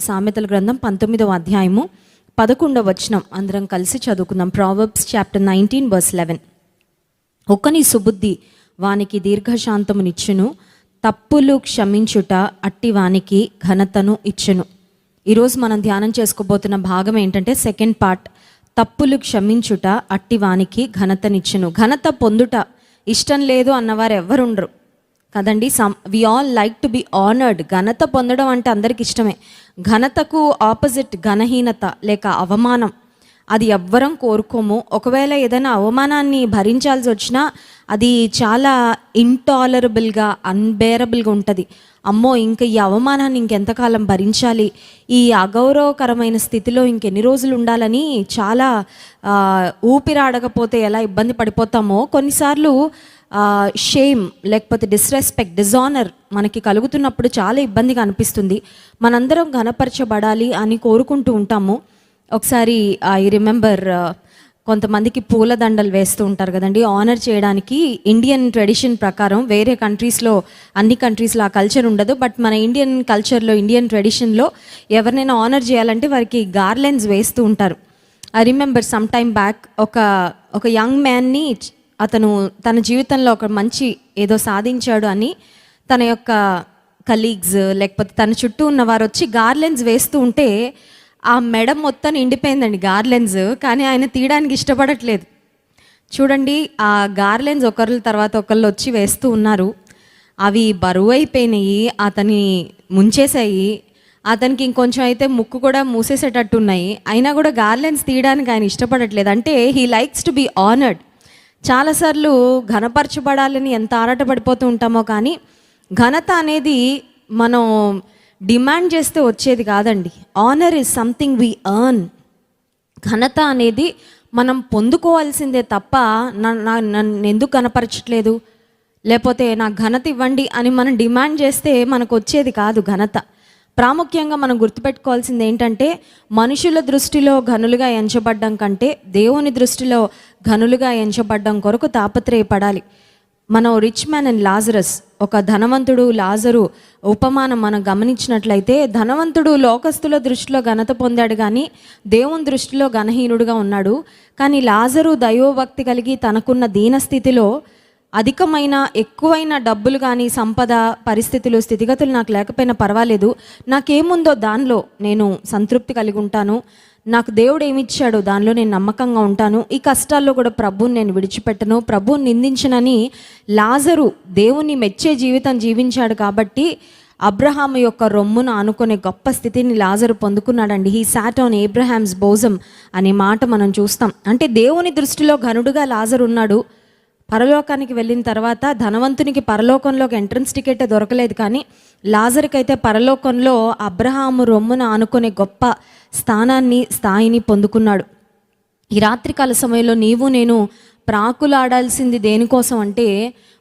సామెతల గ్రంథం పంతొమ్మిదవ అధ్యాయము పదకొండవ వచనం. అందరం కలిసి చదువుకుందాం. Proverbs chapter nineteen verse eleven. ఒక్కని సుబుద్ధి వానికి దీర్ఘశాంతమునిచ్చును తప్పులు క్షమించుట అట్టి వానికి ఘనతను ఇచ్చును. ఈరోజు మనం ధ్యానం చేసుకోబోతున్న భాగం ఏంటంటే సెకండ్ పార్ట్ తప్పులు క్షమించుట అట్టి వానికి ఘనతనిచ్చును. ఘనత పొందుట ఇష్టం లేదు అన్నవారు ఎవరుండరు కదండి some we all like to be honoured ఘనత పొందడం అంటే అందరికి ఇష్టమే. ఘనతకు ఆపోజిట్ ఘనహీనత లేక అవమానం. అది ఎవ్వరం కోరుకోము. ఒకవేళ ఏదైనా అవమానాన్ని భరించాల్సి వచ్చినా అది చాలా ఇంటాలరబుల్గా అన్బేరబుల్గా ఉంటుంది. అమ్మో ఇంకా ఈ అవమానాన్ని ఇంకెంతకాలం భరించాలి? ఈ అగౌరవకరమైన స్థితిలో ఇంకెన్ని రోజులు ఉండాలని చాలా ఊపిరాడకపోతే ఎలా ఇబ్బంది పడిపోతామో కొన్నిసార్లు షేమ్ లేకపోతే డిస్రెస్పెక్ట్ డిజానర్ మనకి కలుగుతున్నప్పుడు చాలా ఇబ్బందిగా అనిపిస్తుంది. మనందరం ఘనపరచబడాలి అని కోరుకుంటూ ఉంటాము. ఒకసారి ఐ రిమెంబర్ కొంతమందికి పూలదండలు వేస్తూ ఉంటారు కదండి. ఆనర్ చేయడానికి ఇండియన్ ట్రెడిషన్ ప్రకారం వేరే కంట్రీస్లో అన్ని కంట్రీస్లో ఆ కల్చర్ ఉండదు. బట్ మన ఇండియన్ కల్చర్లో ఇండియన్ ట్రెడిషన్లో ఎవరినైనా ఆనర్ చేయాలంటే వారికి గార్లెన్స్ వేస్తూ ఉంటారు. I remember some time back ఒక ఒక యంగ్ మ్యాన్ని అతను తన జీవితంలో ఒక మంచి ఏదో సాధించాడు అని తన యొక్క కలీగ్స్ లేకపోతే తన చుట్టూ ఉన్న వారు వచ్చి గార్లెన్స్ వేస్తూ ఉంటే ఆ మెడ మొత్తం నిండిపోయిందండి గార్లెన్స్ కానీ ఆయన తీయడానికి ఇష్టపడట్లేదు. చూడండి ఆ గార్లెన్స్ ఒకరి తర్వాత ఒకళ్ళు వచ్చి వేస్తూ ఉన్నారు. అవి బరువు అయిపోయినాయి అతని ముంచేసాయి అతనికి ఇంకొంచెం అయితే ముక్కు కూడా మూసేసేటట్టు ఉన్నాయి అయినా కూడా గార్లెన్స్ తీయడానికి ఆయన ఇష్టపడట్లేదు. అంటే he likes to be honoured చాలాసార్లు ఘనపరచబడాలని ఎంత ఆరాటపడిపోతూ ఉంటామో కానీ ఘనత అనేది మనం డిమాండ్ చేస్తే వచ్చేది కాదండి. Honour is something we earn ఘనత అనేది మనం పొందుకోవాల్సిందే తప్ప నన్ను ఎందుకు కనపరచట్లేదు లేకపోతే నాకు ఘనత ఇవ్వండి అని మనం డిమాండ్ చేస్తే మనకు వచ్చేది కాదు ఘనత. ప్రాముఖ్యంగా మనం గుర్తుపెట్టుకోవాల్సింది ఏంటంటే మనుషుల దృష్టిలో ఘనులుగా ఎంచబడ్డం కంటే దేవుని దృష్టిలో ఘనులుగా ఎంచబడ్డం కొరకు తాపత్రయపడాలి. మనం రిచ్ మ్యాన్ అండ్ లాజరస్ ఒక ధనవంతుడు లాజరు ఉపమానం మనం గమనించినట్లయితే ధనవంతుడు లోకస్తుల దృష్టిలో ఘనత పొందాడు కానీ దేవుని దృష్టిలో ఘనహీనుడుగా ఉన్నాడు. కానీ లాజరు దైవభక్తి కలిగి తనకున్న దీనస్థితిలో అధికమైన ఎక్కువైన డబ్బులు కానీ సంపద పరిస్థితులు స్థితిగతులు నాకు లేకపోయినా పర్వాలేదు. నాకేముందో దానిలో నేను సంతృప్తి కలిగి ఉంటాను. నాకు దేవుడు ఏమిచ్చాడో దానిలో నేను నమ్మకంగా ఉంటాను. ఈ కష్టాల్లో కూడా ప్రభువుని నేను విడిచిపెట్టను. ప్రభువుని నిందించనని లాజరు దేవుని మెచ్చే జీవితం జీవించాడు కాబట్టి అబ్రహాం యొక్క రొమ్మును ఆనుకునే గొప్ప స్థితిని లాజరు పొందుకున్నాడండి. He sat on Abraham's bosom అనే మాట మనం చూస్తాం. అంటే దేవుని దృష్టిలో ఘనుడుగా లాజరు ఉన్నాడు. పరలోకానికి వెళ్ళిన తర్వాత ధనవంతునికి పరలోకంలోకి ఎంట్రన్స్ టికెట్ దొరకలేదు కానీ లాజర్కి అయితే పరలోకంలో అబ్రహాము రొమ్మున ఆనుకునే గొప్ప స్థానాన్ని స్థాయిని పొందుకున్నాడు. ఈ రాత్రికాల సమయంలో నీవు నేను ప్రాకులాడాల్సింది దేనికోసం అంటే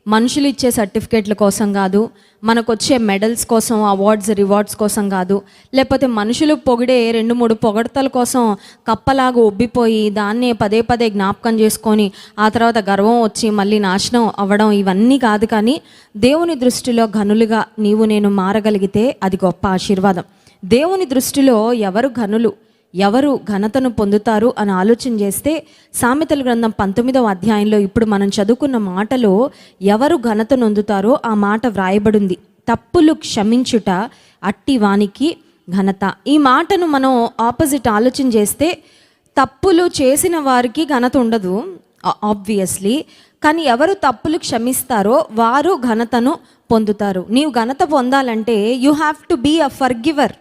మనుషులు ఇచ్చే సర్టిఫికేట్ల కోసం కాదు మనకు వచ్చే మెడల్స్ కోసం అవార్డ్స్ రివార్డ్స్ కోసం కాదు. లేకపోతే మనుషులు పొగిడే రెండు మూడు పొగడతల కోసం కప్పలాగా ఉబ్బిపోయి దాన్నే పదే పదే జ్ఞాపకం చేసుకొని ఆ తర్వాత గర్వం వచ్చి మళ్ళీ నాశనం అవ్వడం ఇవన్నీ కాదు కానీ దేవుని దృష్టిలో ఘనులుగా నీవు నేను మారగలిగితే అది గొప్ప ఆశీర్వాదం. దేవుని దృష్టిలో ఎవరు ఘనులు? ఎవరు ఘనతను పొందుతారు అని ఆలోచన చేస్తే సామెతల గ్రంథం పంతొమ్మిదవ అధ్యాయంలో ఇప్పుడు మనం చదువుకున్న మాటలో ఎవరు ఘనత నొందుతారో ఆ మాట వ్రాయబడింది. తప్పులు క్షమించుట అట్టి వానికి ఘనత. ఈ మాటను మనం ఆపోజిట్ ఆలోచన చేస్తే తప్పులు చేసిన వారికి ఘనత ఉండదు ఆబ్వియస్లీ కానీ ఎవరు తప్పులు క్షమిస్తారో వారు ఘనతను పొందుతారు. నీవు ఘనత పొందాలంటే you have to be a forgiver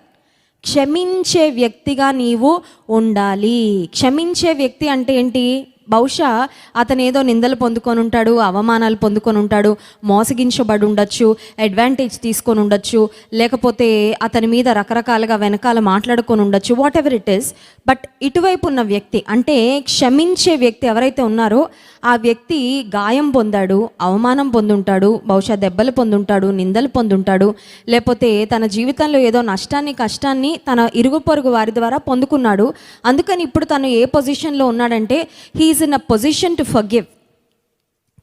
క్షమించే వ్యక్తిగా నీవు ఉండాలి. క్షమించే వ్యక్తి అంటే ఏంటి? బహుశా అతను ఏదో నిందలు పొందుకొని ఉంటాడు అవమానాలు పొందుకొని ఉంటాడు మోసగించబడి ఉండొచ్చు అడ్వాంటేజ్ తీసుకొని ఉండొచ్చు లేకపోతే అతని మీద రకరకాలుగా వెనకాల మాట్లాడుకొని ఉండొచ్చు whatever it is but ఇటువైపు ఉన్న వ్యక్తి అంటే క్షమించే వ్యక్తి ఎవరైతే ఉన్నారో ఆ వ్యక్తి గాయం పొందాడు అవమానం పొందుంటాడు బహుశా దెబ్బలు పొందుంటాడు నిందలు పొందుంటాడు లేకపోతే తన జీవితంలో ఏదో నష్టాన్ని కష్టాన్ని తన ఇరుగు పొరుగు వారి ద్వారా పొందుకున్నాడు. అందుకని ఇప్పుడు తను ఏ పొజిషన్లో ఉన్నాడంటే he is in a position to forgive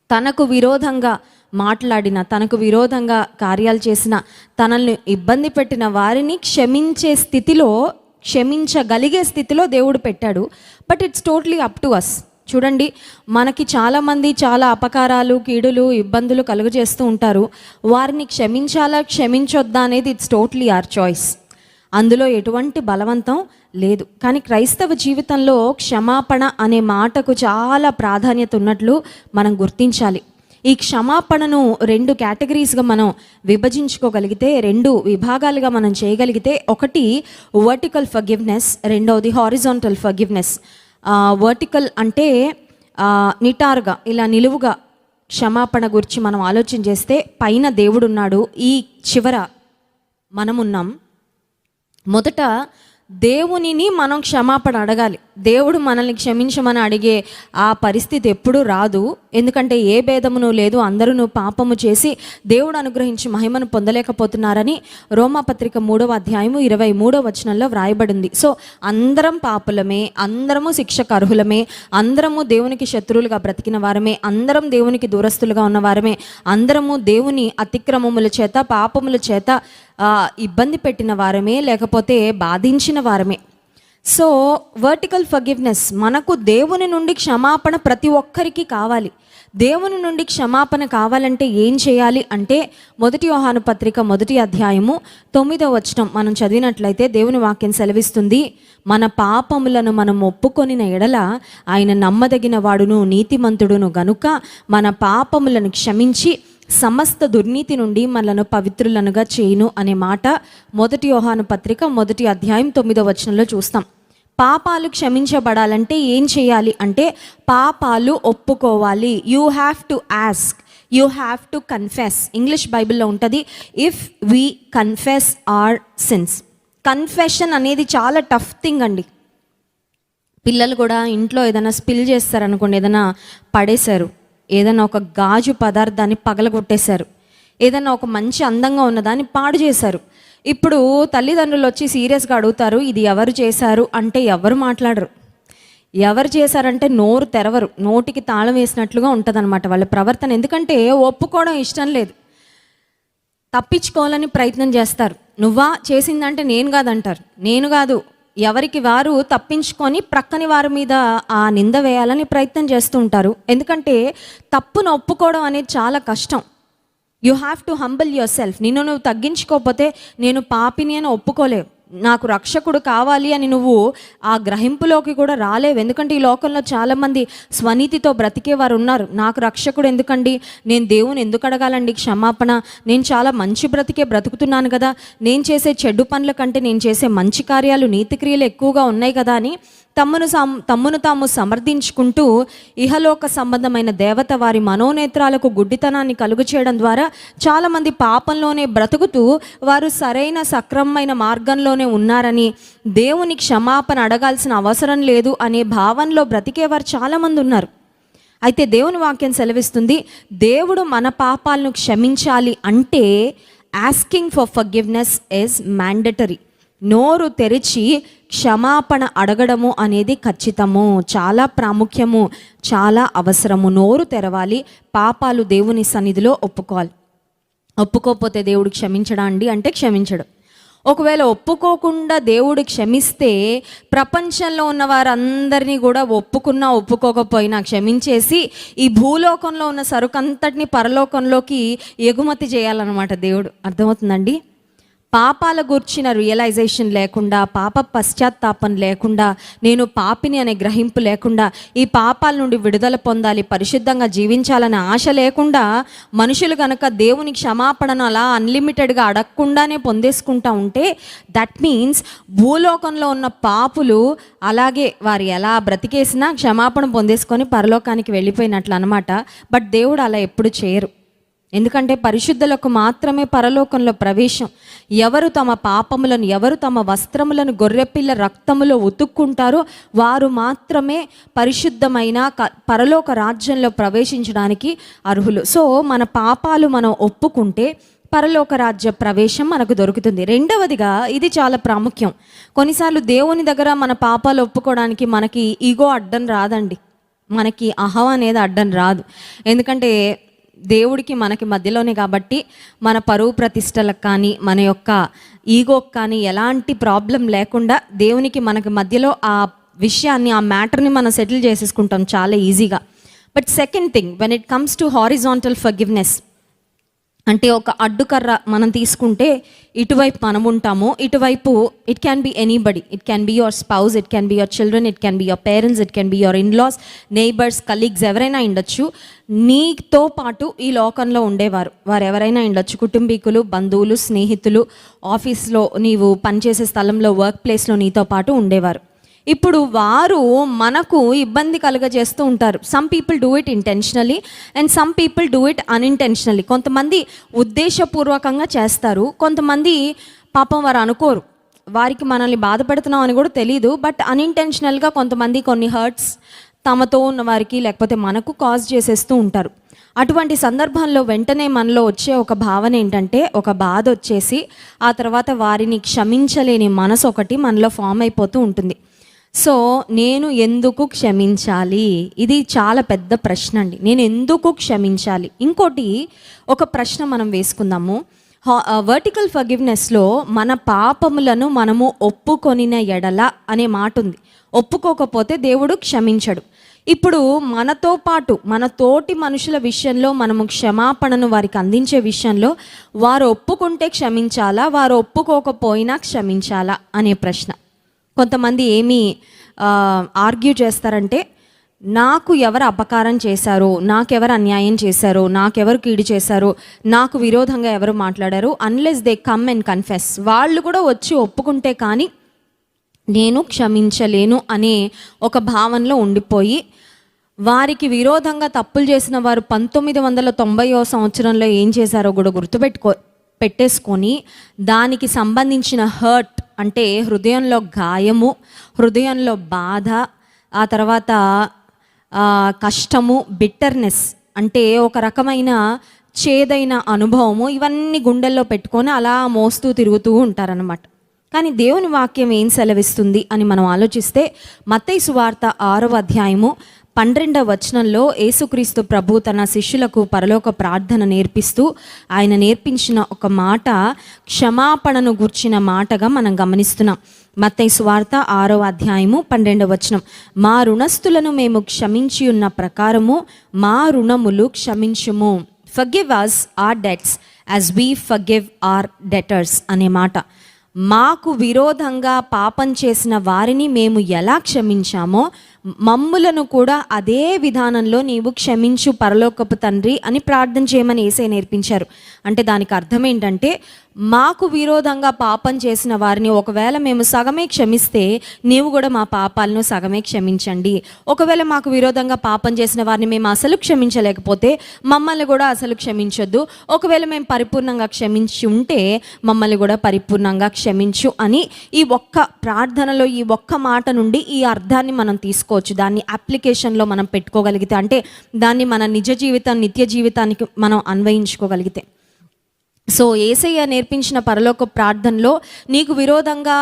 తనకు విరోధంగా మాట్లాడిన తనకు విరోధంగా కార్యాలు చేసిన తనల్ని ఇబ్బంది పెట్టిన వారిని క్షమించే స్థితిలో క్షమించగలిగే స్థితిలో దేవుడు పెట్టాడు. But it's totally up to us చూడండి మనకి చాలామంది చాలా అపకారాలు కీడులు ఇబ్బందులు కలుగజేస్తూ ఉంటారు. వారిని క్షమించాలా క్షమించొద్దా అనేది ఇట్స్ టోటలీ ఆర్ చాయిస్ అందులో ఎటువంటి బలవంతం లేదు. కానీ క్రైస్తవ జీవితంలో క్షమాపణ అనే మాటకు చాలా ప్రాధాన్యత ఉన్నట్లు మనం గుర్తించాలి. ఈ క్షమాపణను రెండు కేటగిరీస్గా మనం విభజించుకోగలిగితే రెండు విభాగాలుగా మనం చేయగలిగితే ఒకటి వర్టికల్ ఫర్గివ్నెస్ రెండవది హారిజాంటల్ ఫర్గివ్నెస్. వర్టికల్ అంటే నిటారుగా ఇలా నిలువుగా క్షమాపణ గురించి మనం ఆలోచన చేస్తే పైన దేవుడున్నాడు ఈ చివర మనమున్నాం. మొదట దేవునిని మనం క్షమాపణ అడగాలి. దేవుడు మనల్ని క్షమించమని అడిగే ఆ పరిస్థితి ఎప్పుడూ రాదు. ఎందుకంటే ఏ భేదమును లేదు. అందరూ పాపము చేసి దేవుడు అనుగ్రహించి మహిమను పొందలేకపోతున్నారని రోమాపత్రిక మూడవ అధ్యాయము ఇరవై మూడో వచనంలో వ్రాయబడింది. సో అందరం పాపులమే అందరము శిక్షకు అర్హులమే అందరము దేవునికి శత్రువులుగా బ్రతికిన వారమే అందరం దేవునికి దూరస్తులుగా ఉన్న వారమే అందరము దేవుని అతిక్రమముల చేత పాపముల చేత ఇబ్బంది పెట్టిన వారమే లేకపోతే బాధించిన వారమే. సో వర్టికల్ ఫర్గివ్నెస్ మనకు దేవుని నుండి క్షమాపణ ప్రతి ఒక్కరికి కావాలి. దేవుని నుండి క్షమాపణ కావాలంటే ఏం చేయాలి అంటే మొదటి యోహాను పత్రిక మొదటి అధ్యాయము తొమ్మిదో వచనం మనం చదివినట్లయితే దేవుని వాక్యం సెలవిస్తుంది మన పాపములను మనం ఒప్పుకొనిన ఎడల ఆయన నమ్మదగిన వాడును నీతిమంతుడును గనుక మన పాపములను క్షమించి సమస్త దుర్నీతి నుండి మనలను పవిత్రులనుగా చేయును అనే మాట మొదటి యోహాను పత్రిక మొదటి అధ్యాయం తొమ్మిదో వచనంలో చూస్తాం. పాపాలు క్షమించబడాలంటే ఏం చేయాలి అంటే పాపాలు ఒప్పుకోవాలి. You have to ask you have to confess English బైబిల్లో ఉంటుంది if we confess our sins confession అనేది చాలా టఫ్ థింగ్ అండి. పిల్లలు కూడా ఇంట్లో ఏదైనా స్పిల్ చేస్తారనుకోండి ఏదైనా పడేశారు ఏదైనా ఒక గాజు పదార్థాన్ని పగలగొట్టేశారు. ఏదైనా ఒక మంచి అందంగా ఉన్నదాన్ని పాడు చేశారు. ఇప్పుడు తల్లిదండ్రులు వచ్చి సీరియస్గా అడుగుతారు ఇది ఎవరు చేశారు? అంటే ఎవరు మాట్లాడరు. ఎవరు చేశారంటే నోరు తెరవరు నోటికి తాళం వేసినట్లుగా ఉంటుందన్నమాట వాళ్ళ ప్రవర్తన. ఎందుకంటే ఒప్పుకోవడం ఇష్టం లేదు. తప్పించుకోవాలని ప్రయత్నం చేస్తారు. నువ్వా? చేసిందంటే నేను కాదంటారు. నేను కాదు. ఎవరికి వారు తప్పించుకొని ప్రక్కని వారి మీద ఆ నింద వేయాలని ప్రయత్నం చేస్తూ ఉంటారు. ఎందుకంటే తప్పును ఒప్పుకోవడం అనేది చాలా కష్టం. You have to humble yourself నిన్ను నువ్వు తగ్గించుకోకపోతే నేను పాపిని అని ఒప్పుకోలేవు. నాకు రక్షకుడు కావాలి అని నువ్వు ఆ గ్రహింపులోకి కూడా రాలేవు. ఎందుకంటే ఈ లోకంలో చాలామంది స్వనీతితో బ్రతికే వారు ఉన్నారు. నాకు రక్షకుడు ఎందుకండి? నేను దేవుని ఎందుకు అడగాలండి? క్షమాపణ. నేను చాలా మంచి బ్రతికే బ్రతుకుతున్నాను కదా. నేను చేసే చెడ్డు పనుల కంటే నేను చేసే మంచి కార్యాలు నీతి క్రియలు ఎక్కువగా ఉన్నాయి కదా అని తమ్మును సం తమ్మును తాము సమర్థించుకుంటూ ఇహలోక సంబంధమైన దేవత వారి మనోనేత్రాలకు గుడ్డితనాన్ని కలుగు చేయడం ద్వారా చాలామంది పాపంలోనే బ్రతుకుతూ వారు సరైన సక్రమమైన మార్గంలోనే ఉన్నారని దేవుని క్షమాపణ అడగాల్సిన అవసరం లేదు అనే భావనలో బ్రతికేవారు చాలామంది ఉన్నారు. అయితే దేవుని వాక్యం సెలవిస్తుంది దేవుడు మన పాపాలను క్షమించాలి అంటే asking for forgiveness is mandatory నోరు తెరిచి క్షమాపణ అడగడము అనేది ఖచ్చితము. చాలా ప్రాముఖ్యము చాలా అవసరము. నోరు తెరవాలి పాపాలు దేవుని సన్నిధిలో ఒప్పుకోవాలి. ఒప్పుకోకపోతే దేవుడు క్షమించడా అండి? అంటే క్షమించడు. ఒకవేళ ఒప్పుకోకుండా దేవుడు క్షమిస్తే ప్రపంచంలో ఉన్న వారందరినీ కూడా ఒప్పుకున్నా ఒప్పుకోకపోయినా క్షమించేసి ఈ భూలోకంలో ఉన్న సరుకంతటిని పరలోకంలోకి ఎగుమతి చేయాలన్నమాట దేవుడు. అర్థమవుతుందండి? పాపాల గూర్చిన రియలైజేషన్ లేకుండా పాప పశ్చాత్తాపం లేకుండా నేను పాపిని అనే గ్రహింపు లేకుండా ఈ పాపాల నుండి విడుదల పొందాలి పరిశుద్ధంగా జీవించాలనే ఆశ లేకుండా మనుషులు కనుక దేవుని క్షమాపణను అలా అన్లిమిటెడ్గా అడగకుండానే పొందేసుకుంటా ఉంటే దట్ మీన్స్ భూలోకంలో ఉన్న పాపులు అలాగే వారు ఎలా బ్రతికేసినా క్షమాపణ పొందేసుకొని పరలోకానికి వెళ్ళిపోయినట్లు అనమాట బట్ దేవుడు అలా ఎప్పుడు చేయరు. ఎందుకంటే పరిశుద్ధులకు మాత్రమే పరలోకంలో ప్రవేశం. ఎవరు తమ పాపములను ఎవరు తమ వస్త్రములను గొర్రెపిల్ల రక్తములో ఉతుక్కుంటారో వారు మాత్రమే పరిశుద్ధమైన క- పరలోక రాజ్యంలో ప్రవేశించడానికి అర్హులు. సో మన పాపాలు మనం ఒప్పుకుంటే పరలోక రాజ్య ప్రవేశం మనకు దొరుకుతుంది. రెండవదిగా ఇది చాలా ప్రాముఖ్యం. కొన్నిసార్లు దేవుని దగ్గర మన పాపాలు ఒప్పుకోవడానికి మనకి ఈగో అడ్డం రాదండి. మనకి అహం అనేది అడ్డం రాదు. ఎందుకంటే దేవుడికి మనకి మధ్యలోనే కాబట్టి మన పరువు ప్రతిష్టలకు కానీ మన యొక్క ఈగోకి కానీ ఎలాంటి ప్రాబ్లం లేకుండా దేవునికి మనకి మధ్యలో ఆ విషయాన్ని ఆ మ్యాటర్ని మనం సెటిల్ చేసేసుకుంటాం చాలా ఈజీగా. But second thing when it comes to horizontal forgiveness అంటే ఒక అడ్డుకర్ర మనం తీసుకుంటే ఇటువైపు మనం ఉంటాము ఇటువైపు it can be anybody it can be your spouse it can be your children it can be your parents it can be your in-laws neighbours colleagues ఎవరైనా ఉండొచ్చు. నీతో పాటు ఈ లోకంలో ఉండేవారు. వారు ఎవరైనా ఉండొచ్చు. కుటుంబీకులు బంధువులు స్నేహితులు ఆఫీస్లో నీవు పనిచేసే స్థలంలో వర్క్ ప్లేస్లో నీతో పాటు ఉండేవారు. ఇప్పుడు వారు మనకు ఇబ్బంది కలుగజేస్తూ ఉంటారు. Some people do it intentionally and some people do it unintentionally కొంతమంది ఉద్దేశపూర్వకంగా చేస్తారు కొంతమంది పాపం వారు అనుకోరు. వారికి మనల్ని బాధ పెడుతున్నాం అని కూడా తెలియదు బట్ అన్ఇంటెన్షనల్గా కొంతమంది కొన్ని హర్ట్స్ తమతో ఉన్న వారికి లేకపోతే మనకు కాజ్ చేసేస్తూ ఉంటారు. అటువంటి సందర్భంలో వెంటనే మనలో వచ్చే ఒక భావన ఏంటంటే ఒక బాధ వచ్చేసి ఆ తర్వాత వారిని క్షమించలేని మనసు ఒకటి మనలో ఫామ్ అయిపోతూ ఉంటుంది. సో నేను ఎందుకు క్షమించాలి? ఇది చాలా పెద్ద ప్రశ్న అండి. నేను ఎందుకు క్షమించాలి? ఇంకోటి ఒక ప్రశ్న మనం వేసుకుందాము. వర్టికల్ ఫర్గివ్నెస్లో మన పాపములను మనము ఒప్పుకొనిన ఎడల అనే మాట ఉంది. ఒప్పుకోకపోతే దేవుడు క్షమించడు. ఇప్పుడు మనతో పాటు మన తోటి మనుషుల విషయంలో మనము క్షమాపణను వారికి అందించే విషయంలో వారు ఒప్పుకుంటే క్షమించాలా? వారు ఒప్పుకోకపోయినా క్షమించాలా? అనే ప్రశ్న. కొంతమంది ఏమి ఆర్గ్యూ చేస్తారంటే నాకు ఎవరు అపకారం చేశారు? నాకెవరు అన్యాయం చేశారు? నాకెవరు కీడు చేశారు? నాకు విరోధంగా ఎవరు మాట్లాడారు? Unless they come and confess వాళ్ళు కూడా వచ్చి ఒప్పుకుంటే కానీ నేను క్షమించలేను అనే ఒక భావనలో ఉండిపోయి వారికి విరోధంగా తప్పులు చేసిన వారు పంతొమ్మిది వందల తొంభైవ సంవత్సరంలో ఏం చేశారో కూడా గుర్తుపెట్టుకో పెట్టేసుకొని దానికి సంబంధించిన హర్ట్ అంటే హృదయంలో గాయము హృదయంలో బాధ ఆ తర్వాత కష్టము బిట్టర్నెస్ అంటే ఒక రకమైన చేదైన అనుభవము. ఇవన్నీ గుండెల్లో పెట్టుకొని అలా మోస్తూ తిరుగుతూ ఉంటారనమాట కానీ దేవుని వాక్యం ఏం సెలవిస్తుంది అని మనం ఆలోచిస్తే మత్తై సువార్త ఆరవ అధ్యాయము పన్నెండవ వచనంలో యేసుక్రీస్తు ప్రభు తన శిష్యులకు పరలోక ప్రార్థన నేర్పిస్తూ ఆయన నేర్పించిన ఒక మాట క్షమాపణను గుర్చిన మాటగా మనం గమనిస్తున్నాం. మత్తయి సువార్త ఆరో అధ్యాయము పన్నెండవ వచనం. మా రుణస్థులను మేము క్షమించి ఉన్న ప్రకారము మా రుణములు క్షమించుము. Forgive us our debts as we forgive our debtors అనే మాట. మాకు విరోధంగా పాపం చేసిన వారిని మేము ఎలా క్షమించామో మమ్ములను కూడా అదే విధానంలో నీవు క్షమించు పరలోకపు తండ్రి అని ప్రార్థన చేయమని ఏసే నేర్పించారు. అంటే దానికి అర్థం ఏంటంటే మాకు విరోధంగా పాపం చేసిన వారిని ఒకవేళ మేము సగమే క్షమిస్తే నీవు కూడా మా పాపాలను సగమే క్షమించండి. ఒకవేళ మాకు విరోధంగా పాపం చేసిన వారిని మేము అసలు క్షమించలేకపోతే మమ్మల్ని కూడా అసలు క్షమించొద్దు. ఒకవేళ మేము పరిపూర్ణంగా క్షమించి ఉంటే మమ్మల్ని కూడా పరిపూర్ణంగా క్షమించు అని ఈ ఒక్క ప్రార్థనలో ఈ ఒక్క మాట నుండి ఈ అర్థాన్ని మనం తీసుకోవచ్చు దాన్ని అప్లికేషన్లో మనం పెట్టుకోగలిగితే అంటే దాన్ని మన నిజ జీవితం నిత్య జీవితానికి మనం అన్వయించుకోగలిగితే. సో ఏసయ్య నేర్పించిన పరలోక ప్రార్థనలో నీకు విరోధంగా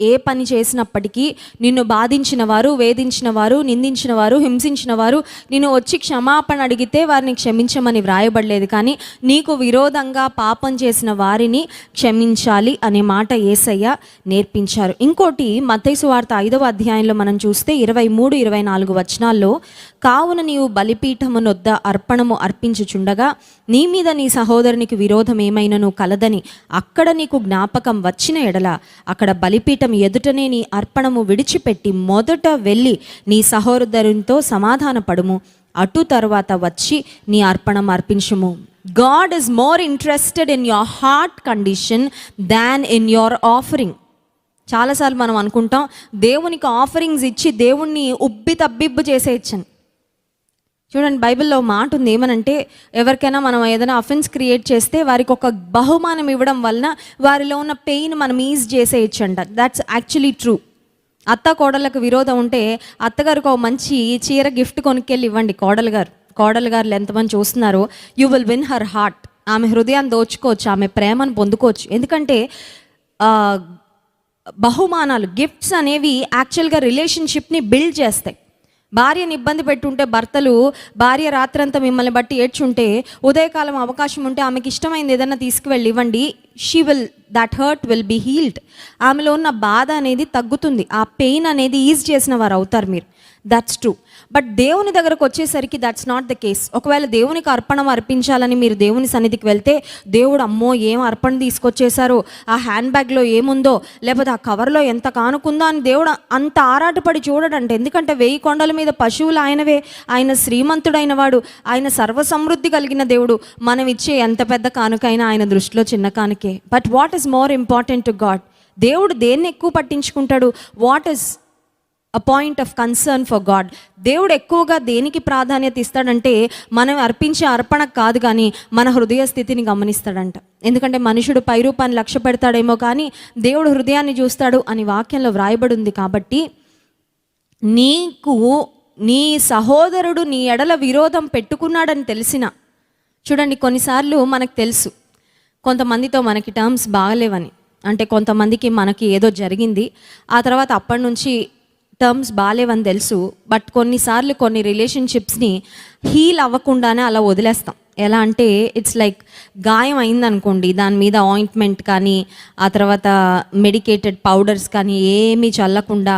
ఏ పని చేసినప్పటికీ నిన్ను బాధించిన వారు వేధించిన వారు నిందించిన వారు హింసించిన వారు నిన్ను వచ్చి క్షమాపణ అడిగితే వారిని క్షమించమని వ్రాయబడలేదు. కానీ నీకు విరోధంగా పాపం చేసిన వారిని క్షమించాలి అనే మాట ఏసయ్య నేర్పించారు. ఇంకోటి మతైసు వార్త ఐదవ అధ్యాయంలో మనం చూస్తే ఇరవై మూడు ఇరవై నాలుగు వచనాల్లో కావున నీవు బలిపీఠమునొద్ద అర్పణము అర్పించుచుండగా నీ మీద నీ సహోదరునికి విరోధం ఏమైనను కలదని అక్కడ నీకు జ్ఞాపకం వచ్చిన ఎడల అక్కడ బలిపీఠం ఎదుటనే నీ అర్పణము విడిచిపెట్టి మొదట వెళ్ళి నీ సహోదరునితో సమాధాన పడుము అటు తర్వాత వచ్చి నీ అర్పణం అర్పించుము. God is more interested in your heart condition than in your offering చాలాసార్లు మనం అనుకుంటాం దేవునికి ఆఫరింగ్స్ ఇచ్చి దేవుణ్ణి ఉబ్బి తబ్బిబ్బు చేసేయచ్చని. చూడండి బైబిల్లో మాట ఉంది. ఏమనంటే ఎవరికైనా మనం ఏదైనా అఫెన్స్ క్రియేట్ చేస్తే వారికి ఒక బహుమానం ఇవ్వడం వలన వారిలో ఉన్న పెయిన్ మనం ఈజ్ చేసేయచ్చు అంట దాట్స్ యాక్చువల్లీ ట్రూ అత్త కోడళ్ళకు విరోధం ఉంటే అత్తగారికి ఒక మంచి చీర గిఫ్ట్ కొనుక్కెళ్ళి ఇవ్వండి కోడలు గారు. కోడలు గారు ఎంతమంది చూస్తున్నారో you will win her heart ఆమె హృదయాన్ని దోచుకోవచ్చు ఆమె ప్రేమను పొందుకోవచ్చు. ఎందుకంటే బహుమానాలు గిఫ్ట్స్ అనేవి యాక్చువల్గా రిలేషన్షిప్ని బిల్డ్ చేస్తాయి. భార్యని ఇబ్బంది పెట్టుంటే భర్తలు భార్య రాత్రంతా మిమ్మల్ని బట్టి ఏడ్చుంటే ఉదయకాలం అవకాశం ఉంటే ఆమెకి ఇష్టమైంది ఏదైనా తీసుకువెళ్ళి ఇవ్వండి. She will that hurt will be healed ఆమెలో ఉన్న బాధ అనేది తగ్గుతుంది. ఆ పెయిన్ అనేది ఈజ్ చేసిన వారు అవుతారు మీరు. దట్స్ ట్రూ బట్ దేవుని దగ్గరకు వచ్చేసరికి దట్స్ నాట్ ద కేస్ ఒకవేళ దేవునికి అర్పణం అర్పించాలని మీరు దేవుని సన్నిధికి వెళ్తే దేవుడు అమ్మో ఏం అర్పణ తీసుకొచ్చేసారో ఆ హ్యాండ్ బ్యాగ్లో ఏముందో? లేకపోతే ఆ కవర్లో ఎంత కానుకుందో అని దేవుడు అంత ఆరాటపడి చూడడంటే. ఎందుకంటే వెయ్యి కొండల మీద పశువులు ఆయనవే. ఆయన శ్రీమంతుడైన వాడు. ఆయన సర్వసమృద్ధి కలిగిన దేవుడు. మనం ఇచ్చే ఎంత పెద్ద కానుకైనా ఆయన దృష్టిలో చిన్న కానుకే. But what is more important to God దేవుడు దేన్ని ఎక్కువ పట్టించుకుంటాడు? What is a point of concern for God దేవుడు ఎక్కువగా దేనికి ప్రాధాన్యత ఇస్తాడంటే మనం అర్పించే అర్పణ కాదు కానీ మన హృదయ స్థితిని గమనిస్తాడంట. ఎందుకంటే మనుషుడు పైరూపాన్ని లక్ష్య పెడతాడేమో కానీ దేవుడు హృదయాన్ని చూస్తాడు అని వాక్యంలో వ్రాయబడి ఉంది కాబట్టి నీకు నీ సహోదరుడు నీ ఎడల విరోధం పెట్టుకున్నాడని తెలిసిన చూడండి కొన్నిసార్లు మనకు తెలుసు కొంతమందితో మనకి టర్మ్స్ బాగలేవని. అంటే కొంతమందికి మనకి ఏదో జరిగింది ఆ తర్వాత అప్పటి నుంచి టర్మ్స్ బాగాలేవని తెలుసు బట్ కొన్నిసార్లు కొన్ని రిలేషన్షిప్స్ని హీల్ అవ్వకుండానే అలా వదిలేస్తాం. ఎలా అంటే ఇట్స్ లైక్ గాయం అయిందనుకోండి దాని మీద ఆయింట్మెంట్ కానీ ఆ తర్వాత మెడికేటెడ్ పౌడర్స్ కానీ ఏమీ చల్లకుండా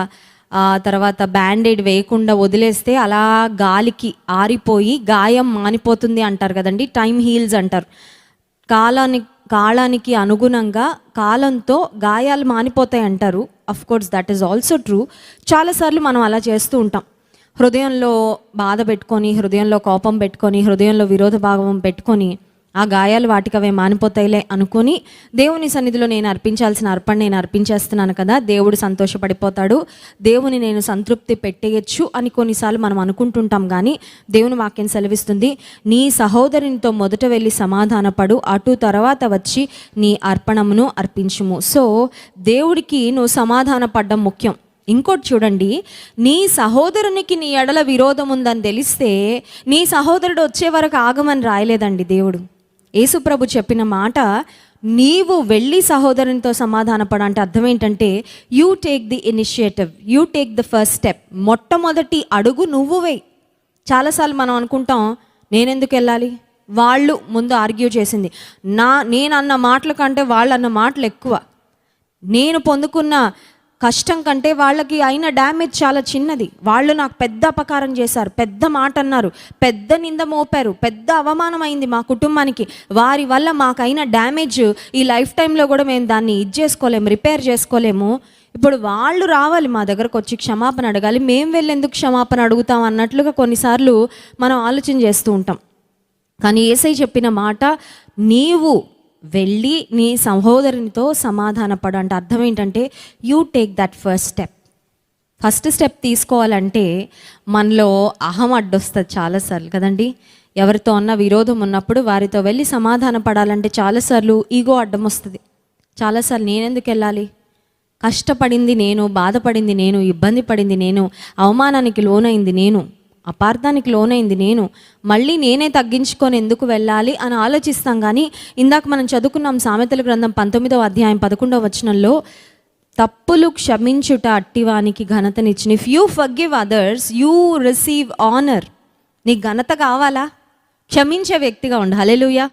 ఆ తర్వాత బ్యాండేడ్ వేయకుండా వదిలేస్తే అలా గాలికి ఆరిపోయి గాయం మానిపోతుంది అంటారు కదండి టైం హీల్స్ అంటారు. కాలానికి కాలానికి అనుగుణంగా కాలంతో గాయాలు మానిపోతాయి అంటారు. Of course that is also true చాలాసార్లు మనం అలా చేస్తూ ఉంటాం. హృదయంలో బాధ పెట్టుకొని హృదయంలో కోపం పెట్టుకొని హృదయంలో విరోధ భావం పెట్టుకొని ఆ గాయాలు వాటికి అవే మానిపోతాయిలే అనుకొని దేవుని సన్నిధిలో నేను అర్పించాల్సిన అర్పణ నేను అర్పించేస్తున్నాను కదా. దేవుడు సంతోషపడిపోతాడు. దేవుని నేను సంతృప్తి పెట్టేయచ్చు అని కొన్నిసార్లు మనం అనుకుంటుంటాం కానీ దేవుని వాక్యం సెలవిస్తుంది. నీ సహోదరునితో మొదట వెళ్ళి సమాధానపడు. అటు తర్వాత వచ్చి నీ అర్పణమును అర్పించుము. సో దేవుడికి నువ్వు సమాధాన పడ్డం ముఖ్యం. ఇంకోటి చూడండి. నీ సహోదరునికి నీ ఎడల విరోధం ఉందని తెలిస్తే నీ సహోదరుడు వచ్చే వరకు ఆగమని రాయలేదండి దేవుడు. యేసుప్రభు చెప్పిన మాట నీవు వెళ్ళి సహోదరునితో సమాధానపడ అంటే అర్థం ఏంటంటే you take the initiative you take the first step మొట్టమొదటి అడుగు నువ్వు వేయి చాలాసార్లు మనం అనుకుంటాం నేనెందుకు వెళ్ళాలి? వాళ్ళు ముందు ఆర్గ్యూ చేసింది. నా నేను అన్న మాటల కంటే వాళ్ళు అన్న మాటలు ఎక్కువ. నేను పొందుకున్న కష్టం కంటే వాళ్ళకి అయిన డ్యామేజ్ చాలా చిన్నది. వాళ్ళు నాకు పెద్ద అపకారం చేశారు. పెద్ద మాట అన్నారు. పెద్ద నింద మోపారు. పెద్ద అవమానం అయింది మా కుటుంబానికి. వారి వల్ల మాకైన డ్యామేజ్ ఈ లైఫ్ టైంలో కూడా మేము దాన్ని ఇది చేసుకోలేము రిపేర్ చేసుకోలేము. ఇప్పుడు వాళ్ళు రావాలి మా దగ్గరకు వచ్చి క్షమాపణ అడగాలి. మేము వెళ్ళి ఎందుకు క్షమాపణ అడుగుతాం అన్నట్లుగా కొన్నిసార్లు మనం ఆలోచన చేస్తూ ఉంటాం. కానీ ఏసై చెప్పిన మాట నీవు వెళ్ళి నీ సహోదరునితో సమాధానపడు అంటే అర్థం ఏంటంటే you take that first step first step తీసుకోవాలంటే మనలో అహం అడ్డొస్తుంది చాలాసార్లు కదండి. ఎవరితో అన్న విరోధం ఉన్నప్పుడు వారితో వెళ్ళి సమాధాన పడాలంటే చాలాసార్లు ఈగో అడ్డం వస్తుంది. చాలాసార్లు నేనెందుకు వెళ్ళాలి? కష్టపడింది నేను బాధపడింది నేను ఇబ్బంది పడింది నేను అవమానానికి లోనైంది నేను. అపార్థానికి లోనైంది నేను. మళ్ళీ నేనే తగ్గించుకొని ఎందుకు వెళ్ళాలి అని ఆలోచిస్తాం కానీ ఇందాక మనం చదువుకున్నాం సామెతల గ్రంథం పంతొమ్మిదవ అధ్యాయం పదకొండవ వచనంలో తప్పులు క్షమించుట అట్టివానికి ఘనతనిచ్చిన. If you forgive others you receive honour నీకు ఘనత కావాలా? క్షమించే వ్యక్తిగా ఉండాలి లూయా